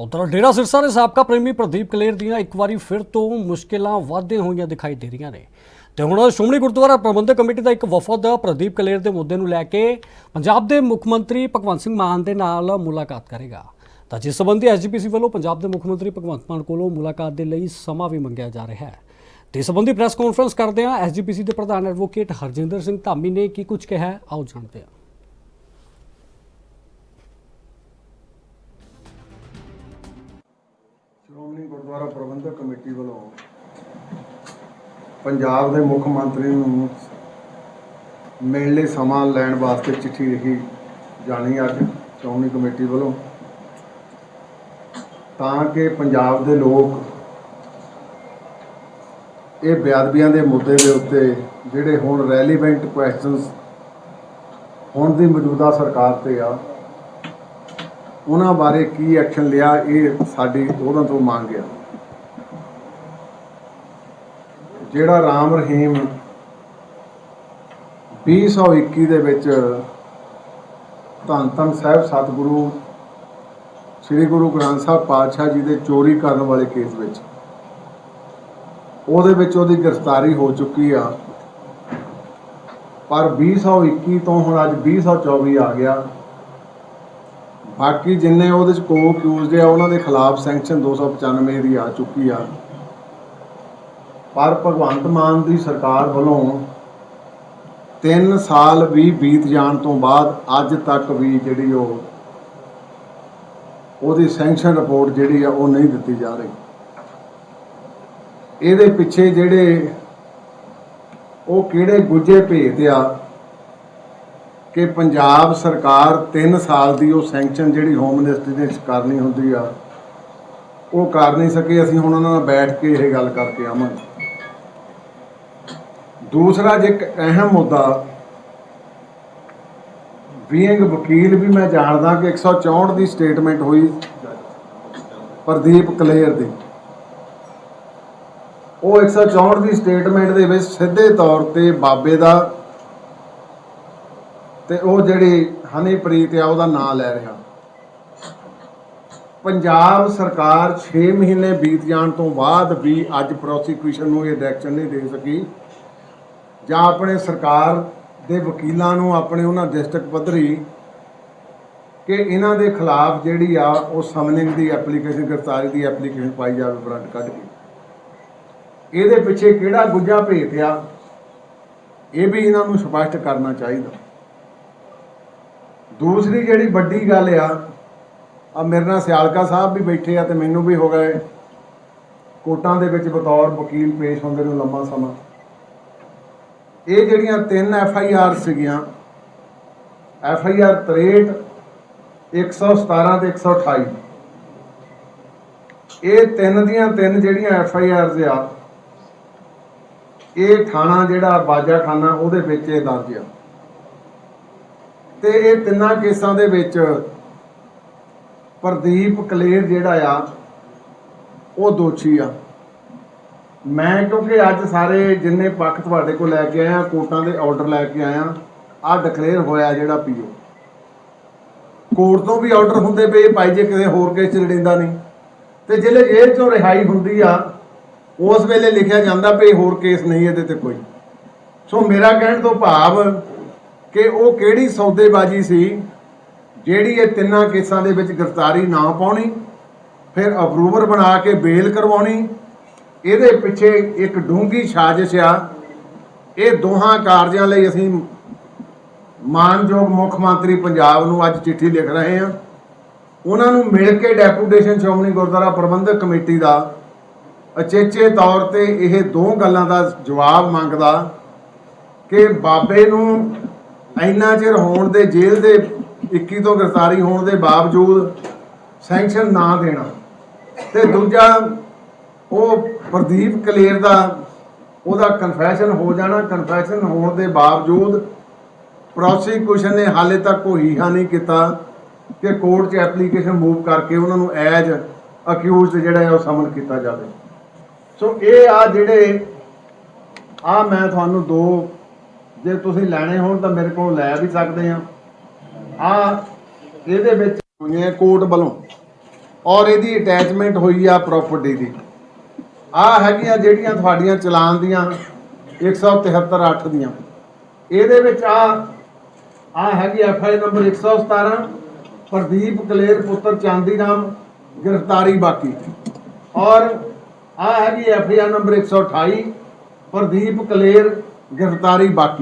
ਉਧਰ ਡੇਰਾ ਸਿਰਸਾ ਦੇ ਸਾਬਕਾ ਪ੍ਰੇਮੀ ਪ੍ਰਦੀਪ ਕਲੇਰ ਦੀਆਂ ਇੱਕ ਵਾਰੀ ਫਿਰ ਤੋਂ ਮੁਸ਼ਕਿਲਾਂ ਵਧਦੀਆਂ ਹੋਈਆਂ ਦਿਖਾਈ ਦੇ ਰਹੀਆਂ ਨੇ। ਤੇ ਹੁਣ ਸ਼੍ਰੋਮਣੀ ਗੁਰਦੁਆਰਾ ਪ੍ਰਬੰਧਕ ਕਮੇਟੀ ਦਾ ਇੱਕ ਵਫਦ ਪ੍ਰਦੀਪ ਕਲੇਰ ਦੇ ਮੁੱਦੇ ਨੂੰ ਲੈ ਕੇ ਪੰਜਾਬ ਦੇ ਮੁੱਖ ਮੰਤਰੀ ਭਗਵੰਤ ਸਿੰਘ ਮਾਨ ਦੇ ਨਾਲ ਮੁਲਾਕਾਤ ਕਰੇਗਾ। ਤਾਂ ਜਿਸ ਸੰਬੰਧੀ ਐਸਜੀਪੀਸੀ ਵੱਲੋਂ ਪੰਜਾਬ ਦੇ ਮੁੱਖ ਮੰਤਰੀ ਭਗਵੰਤ ਮਾਨ ਕੋਲੋਂ ਮੁਲਾਕਾਤ ਦੇ ਲਈ ਸਮਾਂ ਵੀ ਮੰਗਿਆ ਜਾ ਰਿਹਾ ਹੈ। ਤੇ ਇਸ ਸੰਬੰਧੀ ਪ੍ਰੈਸ ਕਾਨਫਰੰਸ ਕਰਦੇ ਹਾਂ ਐਸਜੀਪੀਸੀ ਦੇ ਪ੍ਰਧਾਨ ਐਡਵੋਕੇਟ ਹਰਜਿੰਦਰ ਸਿੰਘ ਧਾਮੀ ਨੇ ਕੀ ਕੁਝ ਕਿਹਾ ਆਓ ਜਾਣਦੇ ਹਾਂ। ਸ਼੍ਰੋਮਣੀ ਗੁਰਦੁਆਰਾ ਪ੍ਰਬੰਧਕ ਕਮੇਟੀ ਵੱਲੋਂ ਪੰਜਾਬ ਦੇ ਮੁੱਖ ਮੰਤਰੀ ਨੂੰ ਮਿਲਣ ਲਈ ਸਮਾਂ ਲੈਣ ਵਾਸਤੇ ਚਿੱਠੀ ਲਿਖੀ ਜਾਣੀ ਅੱਜ ਸ਼੍ਰੋਮਣੀ ਕਮੇਟੀ ਵੱਲੋਂ, ਤਾਂ ਕਿ ਪੰਜਾਬ ਦੇ ਲੋਕ ਇਹ ਬਿਆਦਬੀਆਂ ਦੇ ਮੁੱਦੇ ਦੇ ਉੱਤੇ ਜਿਹੜੇ ਹੁਣ ਰੈਲੀਵੈਂਟ ਕੁਐਸਚਨਸ ਹੁਣ ਦੀ ਮੌਜੂਦਾ ਸਰਕਾਰ ਤੇ ਆ ਉਹਨਾਂ ਬਾਰੇ ਕੀ ਐਕਸ਼ਨ ਲਿਆ, ਇਹ ਸਾਡੀ ਉਹਨਾਂ ਤੋਂ ਮੰਗ ਆ। ਜਿਹੜਾ ਰਾਮ ਰਹੀਮ 2021 ਦੇ ਵਿੱਚ ਧੰਨ ਧੰਨ ਸਾਹਿਬ ਸਤਿਗੁਰੂ, ਸ੍ਰੀ ਗੁਰੂ ਗ੍ਰੰਥ ਸਾਹਿਬ ਪਾਤਸ਼ਾਹ ਜੀ ਦੇ ਚੋਰੀ ਕਰਨ ਵਾਲੇ ਕੇਸ ਵਿੱਚ, ਉਹਦੇ ਵਿੱਚ ਉਹਦੀ ਗ੍ਰਿਫਤਾਰੀ ਹੋ ਚੁੱਕੀ ਆ। ਪਰ 2021 ਤੋਂ ਹੁਣ ਅੱਜ 2024 ਆ ਗਿਆ। ਬਾਕੀ ਜਿੰਨੇ ਉਹਦੇ ਚ ਕੋ ਅਕਿਊਜ਼ਡ ਆ, ਉਹਨਾਂ ਦੇ ਖਿਲਾਫ ਸੈਂਕਸ਼ਨ 295 ਦੀ ਆ ਚੁੱਕੀ ਆ। ਪਰ ਭਗਵੰਤ ਮਾਨ ਦੀ ਸਰਕਾਰ ਵੱਲੋਂ 3 ਸਾਲ ਵੀ ਬੀਤ ਜਾਣ ਤੋਂ ਬਾਅਦ ਅੱਜ ਤੱਕ ਵੀ ਜਿਹੜੀ ਉਹ ਉਹਦੀ ਸੈਂਕਸ਼ਨ ਰਿਪੋਰਟ ਜਿਹੜੀ ਆ, ਉਹ ਨਹੀਂ ਦਿੱਤੀ ਜਾ ਰਹੀ। ਇਹਦੇ ਪਿੱਛੇ ਜਿਹੜੇ ਉਹ ਕਿਹੜੇ ਗੁੱਜੇ ਭੇਤ ਆ ਕਿ ਪੰਜਾਬ ਸਰਕਾਰ 3 ਸਾਲ ਦੀ ਉਹ ਸੈਂਕਸ਼ਨ ਜਿਹੜੀ ਹੋਮ ਮਿਨਿਸਟਰੀ ਨੇ ਕਰਨੀ ਹੁੰਦੀ ਆ, ਉਹ ਕਰ ਨਹੀਂ ਸਕੇ, ਅਸੀਂ ਹੁਣ ਉਹਨਾਂ ਨਾਲ ਬੈਠ ਕੇ ਇਹ ਗੱਲ ਕਰਕੇ ਆਵਾਂਗੇ। ਦੂਸਰਾ ਜੇ ਇੱਕ ਅਹਿਮ ਮੁੱਦਾ ਬੀਇੰਗ ਵਕੀਲ ਵੀ ਮੈਂ ਜਾਣਦਾ ਕਿ 164 ਦੀ ਸਟੇਟਮੈਂਟ ਹੋਈ ਪ੍ਰਦੀਪ ਕਲੇਰ ਦੀ। ਉਹ 164 ਦੀ ਸਟੇਟਮੈਂਟ ਦੇ ਵਿੱਚ ਸਿੱਧੇ ਤੌਰ ਤੇ ਬਾਬੇ ਦਾ ਤੇ ਉਹ ਜਿਹੜੀ ਹਨੀਪ੍ਰੀਤ ਆ, ਉਹਦਾ ਨਾਂ ਲੈ ਰਿਹਾ। ਪੰਜਾਬ ਸਰਕਾਰ 6 ਮਹੀਨੇ ਬੀਤ ਜਾਣ ਤੋਂ ਬਾਅਦ ਵੀ ਅੱਜ ਪ੍ਰੋਸੀਕਿਊਸ਼ਨ ਨੂੰ ਇਹ ਡਾਇਰੈਕਸ਼ਨ ਨਹੀਂ ਦੇ ਸਕੀ। ਜਾਂ ਆਪਣੇ ਸਰਕਾਰ ਦੇ ਵਕੀਲਾਂ ਨੂੰ ਆਪਣੇ ਉਹਨਾਂ ਡਿਸਟ੍ਰਿਕਟ ਪੱਧਰੀ ਕਿ ਇਹਨਾਂ ਦੇ ਖਿਲਾਫ ਜਿਹੜੀ ਆ, ਉਹ ਸਮਨਿੰਗ ਦੀ ਐਪਲੀਕੇਸ਼ਨ ਗ੍ਰਿਫਤਾਰੀ ਦੀ ਐਪਲੀਕੇਸ਼ਨ ਪਾਈ ਜਾਵੇ ਬਰੰਟ ਕੱਢ ਕੇ। ਇਹਦੇ ਪਿੱਛੇ ਕਿਹੜਾ ਗੁੱਜਾ ਭੇਤ ਆ, ਇਹ ਵੀ ਇਹਨਾਂ ਨੂੰ ਸਪਸ਼ਟ ਕਰਨਾ ਚਾਹੀਦਾ। ਦੂਸਰੀ ਜਿਹੜੀ ਵੱਡੀ ਗੱਲ ਆ ਆ ਮੇਰੇ ਨਾਲ ਸਿਆਲਕਾ ਸਾਹਿਬ ਵੀ ਬੈਠੇ ਆ ਤੇ ਮੈਨੂੰ ਵੀ ਹੋ ਗਏ। ਕੋਟਾਂ ਦੇ ਵਿੱਚ ਬਤੌਰ ਵਕੀਲ ਪੇਸ਼ ਹੁੰਦੇ ਨੂੰ ਲੰਮਾ ਸਮਾਂ। ਇਹ ਜਿਹੜੀਆਂ ਤਿੰਨ ਐਫ ਆਈ ਆਰ ਸੀਗੀਆਂ, ਐਫ ਆਈ ਆਰ 63 117 ਤੇ 128 ਇਹ ਤਿੰਨ ਦੀਆਂ ਤਿੰਨ ਜਿਹੜੀਆਂ ਐਫ ਆਈ ਆਰਜ਼ ਆ, ਇਹ ਥਾਣਾ ਜਿਹੜਾ ਬਾਜਾਖਾਨਾ ਉਹਦੇ ਵਿੱਚ ਇਹ ਦਰਜ ਆ। ਤੇ ਇਹ ਤਿੰਨਾਂ ਕੇਸਾਂ ਦੇ ਵਿੱਚ ਪ੍ਰਦੀਪ ਕਲੇਰ ਜਿਹੜਾ ਆ, ਉਹ ਦੋਸ਼ੀ ਆ। ਮੈਂ ਕਿਉਂਕਿ ਅੱਜ ਸਾਰੇ ਜਿੰਨੇ ਪੱਖ ਤੁਹਾਡੇ ਕੋਲ ਲੈ ਕੇ ਆਇਆ, ਕੋਰਟਾਂ ਦੇ ਆਰਡਰ ਲੈ ਕੇ ਆਇਆ ਆ ਡਿਕਲੇਅਰ ਹੋਇਆ ਜਿਹੜਾ ਪੀਓ। ਕੋਰਟ ਤੋਂ ਵੀ ਆਰਡਰ ਹੁੰਦੇ ਪਏ, ਭਾਈ ਜੇ ਕਿਸੇ ਹੋਰ ਕੇਸ ਚ ਲੜਿੰਦਾ ਨਹੀਂ। ਤੇ ਜਿਹੜੇ ਜੇਲ੍ਹ ਚੋਂ ਰਿਹਾਈ ਹੁੰਦੀ ਆ, ਉਸ ਵੇਲੇ ਲਿਖਿਆ ਜਾਂਦਾ ਵੀ ਹੋਰ ਕੇਸ ਨਹੀਂ ਇਹਦੇ ਤੇ ਕੋਈ। ਸੋ ਮੇਰਾ ਕਹਿਣ ਤੋਂ ਭਾਵ ਕਿ ਉਹ ਕਿਹੜੀ ਸੌਦੇਬਾਜ਼ੀ ਸੀ ਜਿਹੜੀ ਇਹ ਤਿੰਨਾਂ ਕੇਸਾਂ ਦੇ ਵਿੱਚ ਗ੍ਰਿਫਤਾਰੀ ਨਾ ਪਾਉਣੀ, ਫਿਰ ਅਪਰੂਵਰ ਬਣਾ ਕੇ ਬੇਲ ਕਰਵਾਉਣੀ, ਇਹਦੇ ਪਿੱਛੇ ਇੱਕ ਡੂੰਗੀ ਸਾਜ਼ਿਸ਼ ਆ। ਇਹ ਦੋਹਾਂ ਕਾਰਜਾਂ ਲਈ ਅਸੀਂ ਮਾਨਯੋਗ ਮੁੱਖ ਮੰਤਰੀ ਪੰਜਾਬ ਨੂੰ ਅੱਜ ਚਿੱਠੀ ਲਿਖ ਰਹੇ ਹਾਂ। ਉਹਨਾਂ ਨੂੰ ਮਿਲ ਕੇ ਡੈਪੂਟੇਸ਼ਨ ਸ਼੍ਰੋਮਣੀ ਗੁਰਦੁਆਰਾ ਪ੍ਰਬੰਧਕ ਕਮੇਟੀ ਦਾ ਅਚੇਚੇ ਤੌਰ ਤੇ ਇਹ ਦੋ ਗੱਲਾਂ ਦਾ ਜਵਾਬ ਮੰਗਦਾ ਕਿ ਬਾਬੇ ਨੂੰ ਇੰਨਾ ਚਿਰ ਹੋਣ ਦੇ ਜੇਲ੍ਹ ਦੇ 21 ਤੋਂ ਗ੍ਰਿਫਤਾਰੀ ਹੋਣ ਦੇ ਬਾਵਜੂਦ ਸੈਂਕਸ਼ਨ ਨਾ ਦੇਣਾ। ਤੇ ਦੂਜਾ, ਉਹ ਪ੍ਰਦੀਪ ਕਲੇਰ ਦਾ, ਉਹਦਾ ਕਨਫੈਸ਼ਨ ਹੋ ਜਾਣਾ। ਕਨਫੈਸ਼ਨ ਹੋਣ ਦੇ ਬਾਵਜੂਦ ਪ੍ਰੋਸੀਕਿਊਸ਼ਨ ਨੇ ਹਾਲੇ ਤੱਕ ਕੋਈ ਹਾ ਨਹੀਂ ਕੀਤਾ ਕਿ ਕੋਰਟ 'ਚ ਐਪਲੀਕੇਸ਼ਨ ਮੂਵ ਕਰਕੇ ਉਹਨਾਂ ਨੂੰ ਐਜ ਅਕਿਊਜ਼ਡ ਜਿਹੜਾ ਹੈ ਉਹ ਸਮਨ ਕੀਤਾ ਜਾਵੇ। ਸੋ ਇਹ ਆ ਜਿਹੜੇ, ਆ ਮੈਂ ਤੁਹਾਨੂੰ ਦੋ ਜੇ ਤੁਸੀਂ ਲੈਣੇ ਹੋਣ ਤਾਂ ਮੇਰੇ ਕੋਲ ਲੈ ਵੀ ਸਕਦੇ ਆ। ਆ, ਇਹਦੇ ਵਿੱਚ ਹੋਈਆਂ ਕੋਰਟ ਵੱਲੋਂ ਔਰ ਇਹਦੀ ਅਟੈਚਮੈਂਟ ਹੋਈ ਆ ਪ੍ਰਾਪਰਟੀ ਦੀ। ਆ ਹੈਗੀਆਂ ਜਿਹੜੀਆਂ ਤੁਹਾਡੀਆਂ ਚਲਾਨ ਦੀਆਂ 173 8 ਦੀਆਂ। ਇਹਦੇ ਵਿੱਚ ਆ ਆ ਹੈਗੀ F I number 117 Pradeep Kaler ਪੁੱਤਰ ਚਾਂਦੀ ਰਾਮ, ਗ੍ਰਿਫਤਾਰੀ ਬਾਕੀ। ਔਰ ਆ ਹੈਗੀ F I number 128 Pradeep Kaler ਗ੍ਰਿਫਤਾਰੀ ਬਾਕੀ।